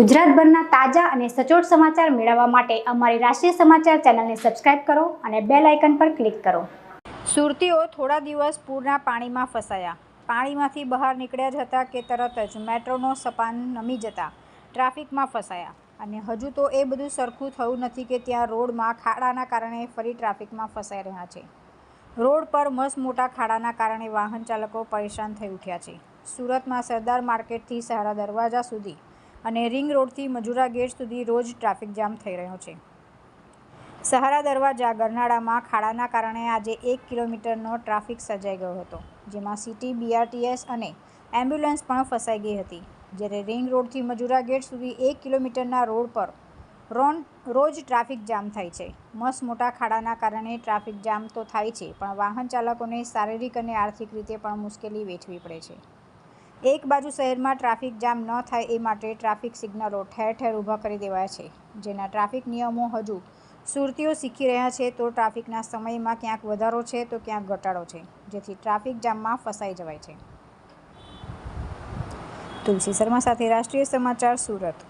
ગુજરાતભરના તાજા અને સચોટ સમાચાર મેળવવા માટે અમારી રાષ્ટ્રીય સમાચાર ચેનલને સબસ્ક્રાઇબ કરો અને બેલ આઇકન પર ક્લિક કરો. સુરતીઓ થોડા દિવસ પૂરના પાણીમાં ફસાયા. પાણીમાંથી બહાર નીકળ્યા જ હતા કે તરત જ મેટ્રોનો સપાન નમી જતા ટ્રાફિકમાં ફસાયા. અને હજુ તો એ બધું સરખું થયું નથી કે ત્યાં રોડમાં ખાડાના કારણે ફરી ટ્રાફિકમાં ફસાઈ રહ્યા છે. રોડ પર મસ્ત મોટા ખાડાના કારણે વાહન ચાલકો પરેશાન થઈ ઉઠ્યા છે. સુરતમાં સરદાર માર્કેટથી સહારા દરવાજા સુધી અને રિંગ રોડથી મજુરા ગેટ સુધી રોજ ટ્રાફિક જામ થઈ રહ્યો છે. સહારા દરવાજા ગરનાળામાં ખાડાના કારણે આજે એક કિલોમીટરનો ટ્રાફિક સર્જાઈ ગયો હતો, જેમાં સિટી બીઆરટીએસ અને એમ્બ્યુલન્સ પણ ફસાઈ ગઈ હતી. જ્યારે રિંગ રોડથી મજુરા ગેટ સુધી એક કિલોમીટરના રોડ પર રોન, રોજ ટ્રાફિક જામ થાય છે. મસ મોટા ખાડાના કારણે ટ્રાફિક જામ તો થાય છે, પણ વાહન ચાલકોને શારીરિક અને આર્થિક રીતે પણ મુશ્કેલી વેઠવી પડે છે. એક બાજુ શહેરમાં ટ્રાફિક જામ ન થાય એ માટે ટ્રાફિક સિગ્નલો ઠેર ઠેર ઊભા કરી દેવાયા છે. જેના ટ્રાફિક નિયમો હજુ સુરતીઓ શીખી રહ્યા છે તો ટ્રાફિકના સમયમાં ક્યાંક વધારો છે તો ક્યાંક ઘટાડો છે, જેથી ટ્રાફિક જામમાં ફસાઈ જવાય છે. તુલસી શર્મા સાથે રાષ્ટ્રીય સમાચાર સુરત.